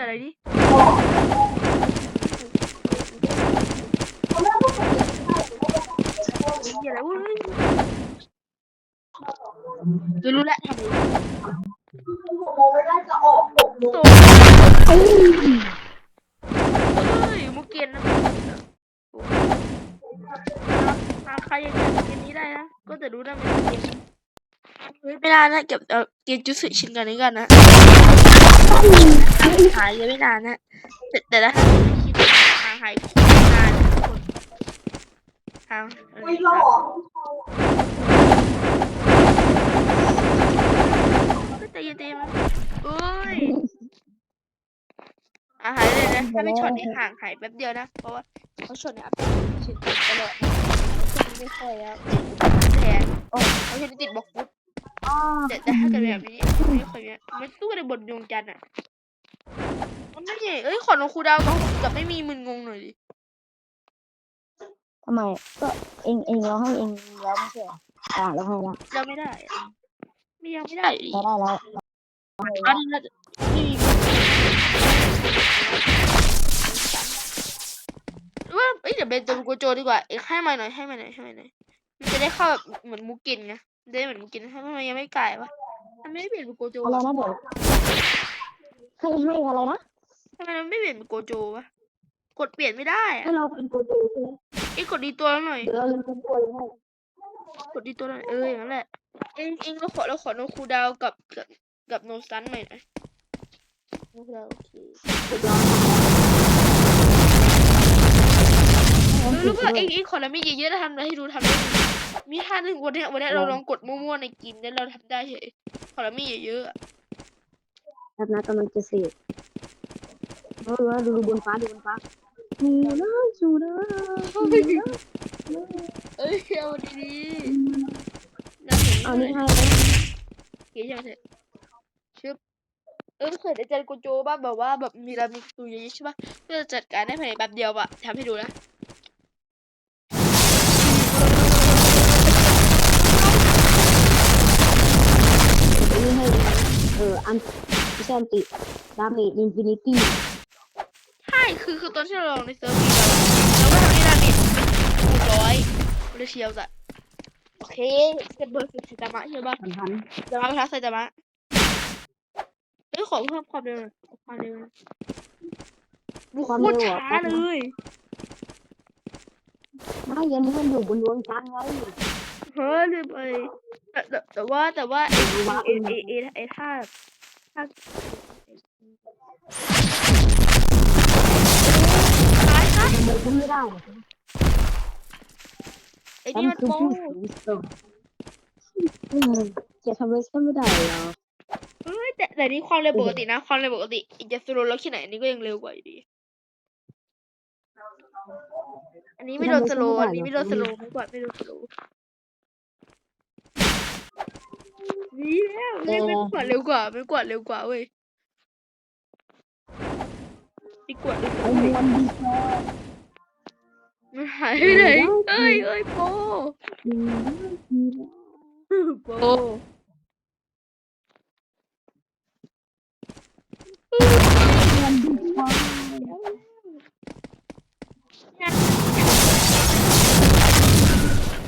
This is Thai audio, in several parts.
กิดอะไรดิเกี่ยวอะไรวะเดี๋ยวรู้แล้วทำอะไรโตเฮ้ยมุกเกียนนะหาใครยังเก็บเกมนี้ได้นะ ก็จะรู้ได้มันเกมเฮ้ยไม่ได้นะเก็บเออเกมจุดสุดชิ้นกันนี้กันนะ หายเลยไม่นานนะแต่แต่ถ้าไม่คิดทางหายโคตรนานทุกคนทางเออทางก็ใจเย็นๆเอ้ยอะหายเลยนะถ้าไม่ช็อตนี้ห่างหายแป๊บเดียวนะ เพราะว่าเขาช็อตในอัพเดตชิ้นตลอดฉีดไม่ค่อยแล้วแทนโอ้เขาเห็นติดบล็อกฟุต แต่แต่ถ้าเกิดแบบนี้ไม่ค่อยเนี่ยมันสู้ในบทดวงจันทร์อะมันไม่ใช่เอ้ยขอน้องครูดาวกับกับไม่มีมึนงงหน่อยดิทำไมก็เองเองเราให้เองแล้วไม่ใช่เหรออ่าเราให้แล้วเราไม่ได้อะไม่ยังไม่ได้อยู่ดีเราได้แล้วอันนี้เราจะไม่มีหรือว่าเอ้ยเดี๋ยวเบนตัวโกโจดีกว่าเอ็กให้มาหน่อยให้มาหน่อยให้มาหน่อยมันจะได้เข้าแบบเหมือนมูกินไง ได้เหมือนมูกินทำไมมันยังไม่กลายวะมันไม่เปลี่ยนเป็นโกโจอะไรวะนะเดี๋ยวให้ให้อะไรนะทำไมมันไม่เปลี่ยนเป็นโกโจวะกดเปลี่ยนไม่ได้อะให้เราเป็นตัวดูใช่ไหมเอ้ยกดดีตัวแล้วหน่อย เดี๋ยวเราเป็นตัวเลยให้กดดีตัวหน่อยเอออย่างนั้นแหละเองเองเราขอเราขอโนคูดาวกับกับกับโนซันหน่อยนะโนคูดาวโอเคถูกต้องรู้รู้ว่าเองเองขอแล้วมีเยอะๆแล้วทำอะไรให้ดูทำได้ดี มีท่าหนึ่งวันเนี้ยวันเนี้ยเราลองกดมั่วๆในเกมแล้วเราทำได้เฉยขอแล้วมีเยอะๆอะครับนะกำลังจะเสร็จเออดูดูบนฟ้าดูบนฟ้ามีนะจูนะเอ้ยเอาดีๆน่าเห็นเอาเลนี่ยให้เก๋ยังเถอะชึบเออเคยอาจารย์โกโจบ้างแบบว่าแบบมีรามิตูเยอะๆใช่ปะเพื่อจัดการได้ภายในแป๊บเดียวอะทำให้ดูนะ อออันไม่ใช่อันติดาเมจอินฟินิตี้ใช่คือคือตอนที่เราลองในเซิร์ฟวีเราเราก็ทำได้ดาเมจคูณร้อยเลยเชียวจ้ะโอเคเซตเบอร์สิบไซตามะใช่ปะสำคัญจะมาไปทักไซตามะเอ้ยขอเพิ่มความเร็วหน่อยความเร็วหน่อยบุกโคตรช้าเลยไม่ยันนี้มันอยู่บนดวงจันทร์ไงเฮ้ยลืมไป แต่แต่แต่ว่าแต่ว่าเอเอเอเอเอท่าท่าตายครับมันขึ้นไม่ได้ไอ้นี่มันคือโป้ผู้สูงส่งจะทำอะไรก็ไม่ได้หรอกเฮ้ยแต่แต่นี่ความเร็วปกตินะ ความเร็วปกติอีกจะสโลว์แล้วแค่ไหนอันนี้ก็ยังเร็วกว่าอยู่ดี อันนี้ไม่โดนสโลว์อันนี้ไม่โดนสโลว์ไม่กว่าไม่โดนสโล ว์นี่แล้วไม่ไม่กว่าเร็วกว่าไม่กว่าเร็วกว่าเว้ยไม่กว่าเร็วกไอ้ว่าเว้ยมวนดีแค่มันหายไปไหนเอ้ยเอ้ยโปโปมันดีแค่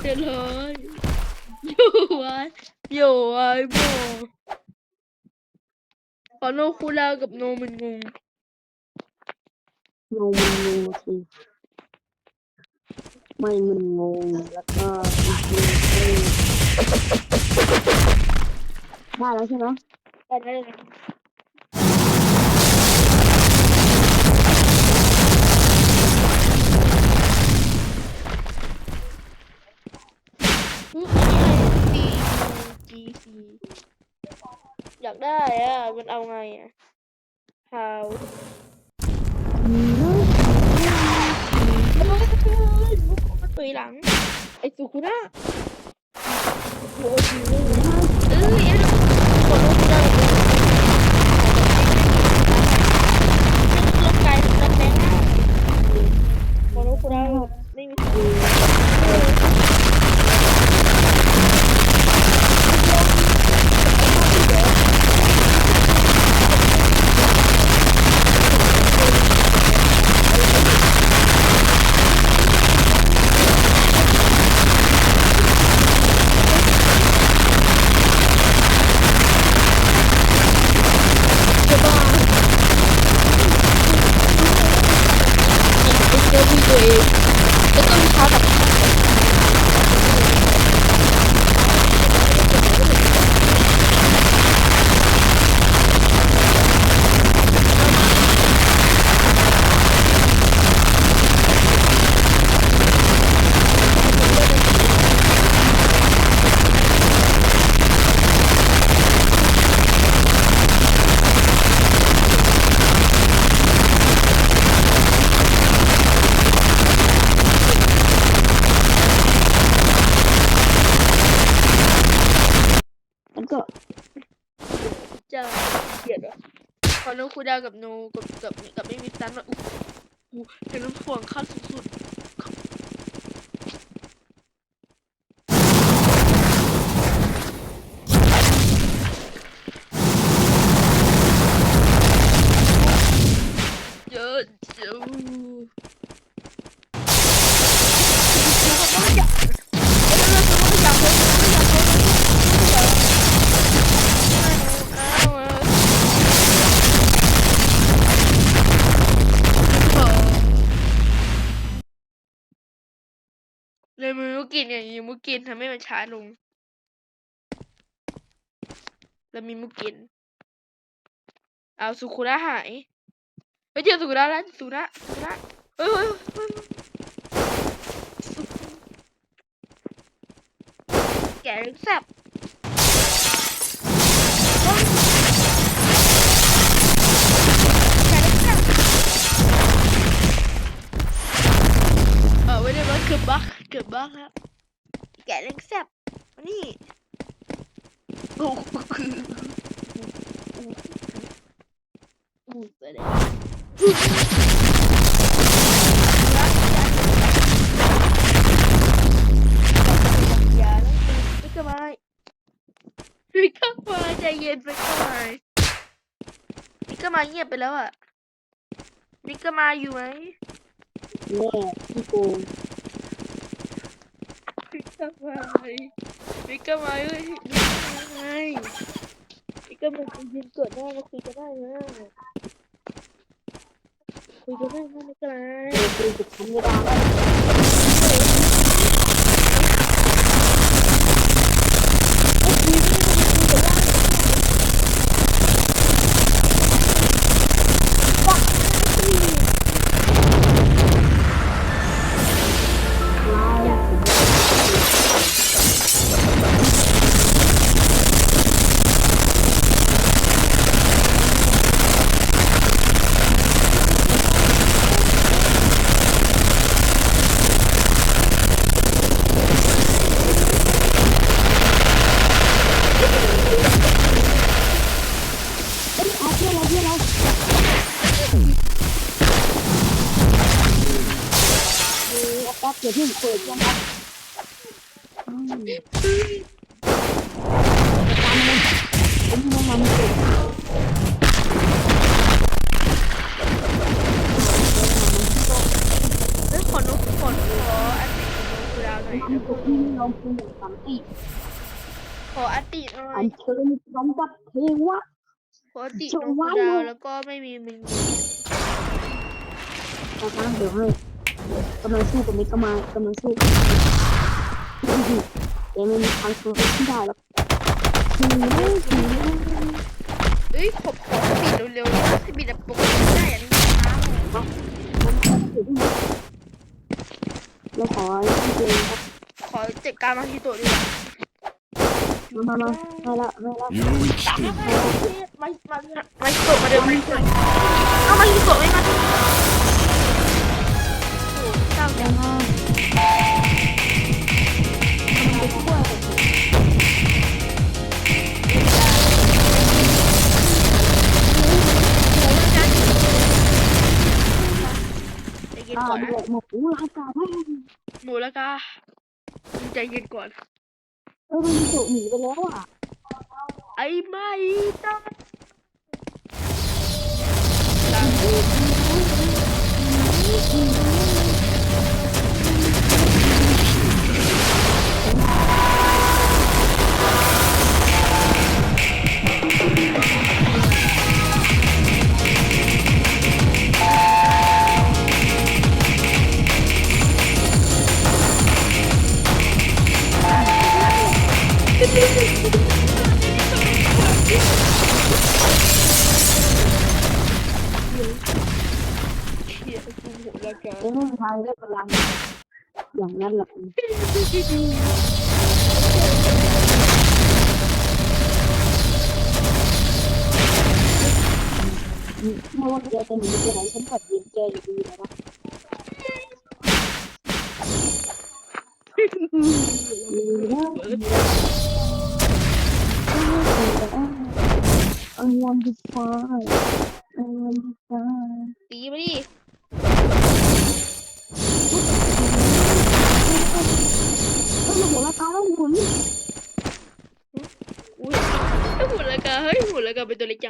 เดี๋ยวเลยอยู่ไว้อยู่ ไว้โบขอโนคูลากับโนมันงงงงงงสิไม่มึนงงแล้วก็ได้แล้วใช่ไหม แต่นั่นเลย มันเอาไงอะ how ตุยหลัง ไอ้สุคุนะโอ้ยเอ็น ดากับโนกับกับกับไม่มีสตันมาอู้หูเห็นน้ำถ่วงขั้นสุดๆ กินทำให้มันช้าลงแล้วมีมุกิน เอาสุคุระหายไปเจอสุคุระแล้วสุระสุระเฮ้ยแกลึกแซ่บเออไม่ได้ว่าเกือบบักเกือบบักแล้ วแกลึกแซ่บมานี่โอ้โหอู้เสด็จอย่าแล้วมิกมามิกมาใจเย็นไปก่อนมิกมาเงียบไปแล้วอะมิกมาอยู่ไหมแย่พี่โก งมิกมามิกมาเอ้ยมิกมาไงมิกมาคุยกันก่อนได้นะคุยกันได้นะคุยกันได้นะมิกมาเออคุยกับคุณไม่ได้ เดี๋ยวพี่คุยกันครับอืมตามมันมันเก่งเฮ้ยขอนุขอขออันติของกูดาวหน่อยมันก็ที่เราคุยอย่างสันติขออันติหน่ออัยนเชิญสมบัติเทวะ ขออันติจะของกูดาวแล้วก็ไม่มีมึงนะคะเดี๋ยวให้ กำลังสู้กับมิกามากำลังสู้เดี๋ยวไม่มีทางสู้ที่ได้หรอกหืมหืมเอ้ยขอขอสปีดเร็วๆนะสปีดแบบปกติไม่ได้อันนี้มันช้าเลยมันก็ถือที่เราขอที่เจนครับขอจัดการมาฮิโตะดีกว่ามามามาให้ละให้ละ You escape. มามามาฮิโตะมาเร็วมาฮิโตะเอามาฮิโตะไม่มาโอ้ เจ้ายัจังงไงมันไปช่วยกันสิใจเย็นอ่าก่อนนะหมดหูรายการให้หมูแล้วก็ใจเย็นก่อน เออมันจุหนีไปแล้วอะ ไอ้ไม่ต้องเทางได้พลังอย่างนั้นหรอกไม่ว่าแกจะหนีไปไหนฉันกัดยิงแกอยู่ดีนะดีแล้วดีแล้ว I want to fly. I ตีมาดิ kau betul lecang.